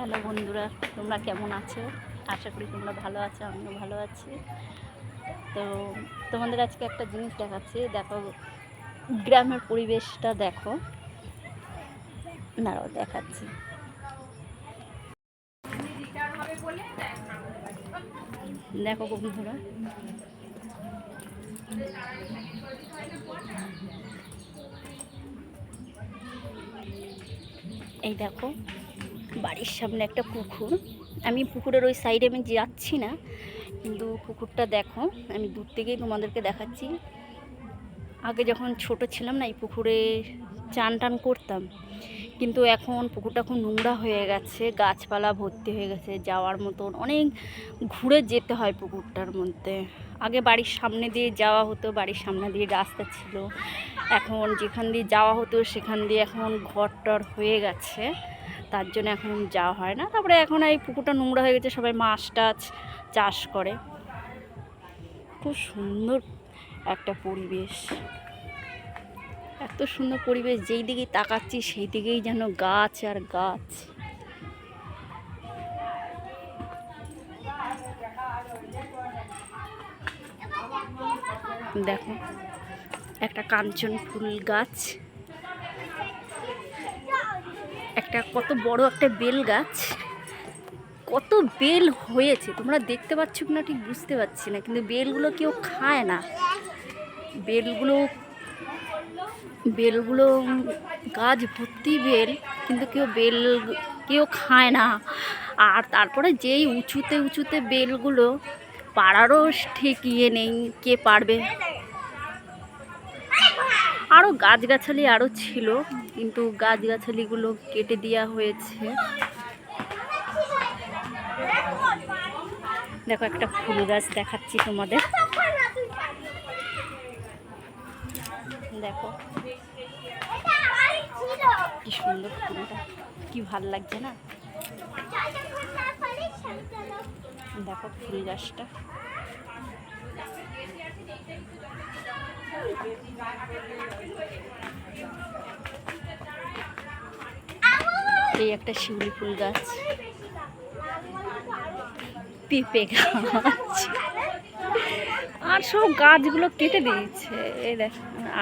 Hello বন্ধুরা, তোমরা কেমন আছো? আশা করি তোমরা ভালো আছো, আমিও ভালো আছি। তো তোমাদের আজকে একটা জিনিস দেখাচ্ছি, দেখো, গ্রামের পরিবেশটা দেখো। দাঁড়াও, দেখাচ্ছি। দেখো বন্ধুরা। এই দেখো বাড়ির সামনে একটা পুকুর। আমি পুকুরের ওই সাইডে আমি যাচ্ছি না, কিন্তু পুকুরটা দেখো, আমি দূর থেকেই তোমাদেরকে দেখাচ্ছি। আগে যখন ছোট ছিলাম না, এই পুকুরে চান টান করতাম, কিন্তু এখন পুকুরটা খুব নোংরা হয়ে গেছে, গাছপালা ভর্তি হয়ে গেছে, যাওয়ার মতন অনেক ঘুরে যেতে হয় পুকুরটার মধ্যে। আগে বাড়ির সামনে দিয়ে যাওয়া হতো, বাড়ির সামনে দিয়ে রাস্তা ছিল। এখন যেখান দিয়ে যাওয়া হতো, সেখান দিয়ে এখন ঘর টর হয়ে গেছে। তার জন্য এখন যাওয়া হয় না। তারপরে এখন এই পুকুরটা নোংরা হয়ে গেছে, সবাই মাছ টাছ চাষ করে। খুব সুন্দর একটা পরিবেশ। এত সুন্দর পরিবেশ, যেই দিকেই তাকাচ্ছি সেই দিকেই যেন গাছ আর গাছ। দেখো, একটা কাঞ্চন ফুল গাছ। একটা কত বড় একটা বেল গাছ। কত বেল হয়েছে। তোমরা দেখতে পাচ্ছ কিনা ঠিক বুঝতে পারছি না, কিন্তু বেলগুলো কেউ খায় না। বেলগুলো বেলগুলো, গাছ ভর্তি বেল, কিন্তু কেউ বেল, কেউ খায় না। আর তারপরে যেই উঁচুতে উঁচুতে বেলগুলো, পাড়ারও ঠিক ইয়ে নেই, কে পারবে? আরও গাছগাছালি আরও ছিল। কিন্তু গাছগাছালিগুলো কেটে দেওয়া হয়েছে। দেখো একটা ফুল গাছ দেখাচ্ছি তোমাদের। দেখো। কি সুন্দর ফুলটা। কি ভালো লাগছে না? দেখো ফুল গাছটা। এই একটা শিউলি ফুল গাছ। পেঁপে গাছ। আর সব গাছগুলো কেটে দিয়েছে। এই দেখ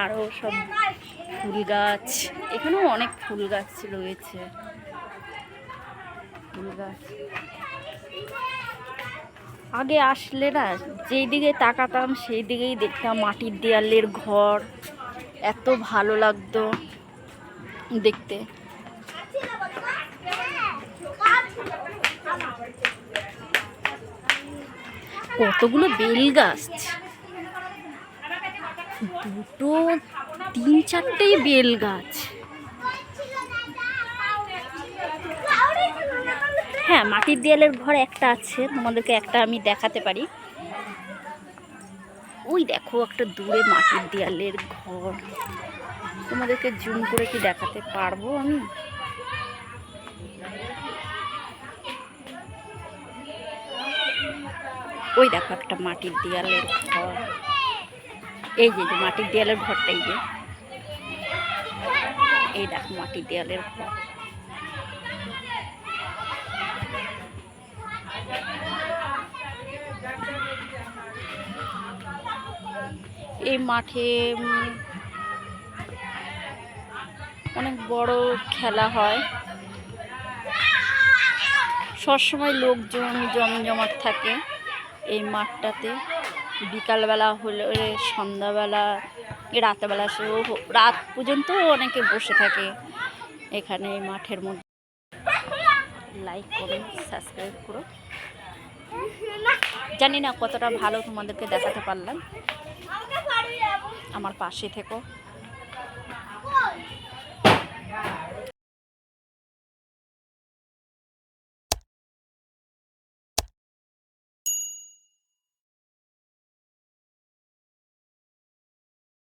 আরও সব ফুল গাছ। এখানেও অনেক ফুল গাছ রয়েছে। ফুল গাছ। আগে আসলে না, যেই দিকে তাকাতাম, সেই দিকেই দেখতাম মাটির দেয়ালের ঘর। এত ভালো লাগতো দেখতে। কতগুলো বেল গাছ দুটো, তিন চারটেই বেল গাছ হ্যাঁ মাটির দেয়ালের ঘর একটা আছে, তোমাদেরকে একটা আমি দেখাতে পারি। ওই দেখো একটা দূরে মাটির দেয়ালের ঘর। তোমাদেরকে জুম করে কি দেখাতে পারব আমি? ওই দেখো একটা মাটির দেয়ালের ঘর। এই যে মাটির দেয়ালের ঘরটা, এই যে। এই দেখো মাটির দেয়ালের ঘর। এই মাঠে অনেক বড় খেলা হয়। সবসময় লোকজন জমজমাট থাকে এই মাঠটাতে। বিকালবেলা হলে সন্ধ্যাবেলা, রাতেবেলা সে রাত পর্যন্ত অনেকে বসে থাকে এখানে মাঠের মধ্যে। লাইক করো সাবস্ক্রাইব করো। জানি না কতটা ভালো তোমাদেরকে দেখাতে পারলাম। আমার পাশে থেকো।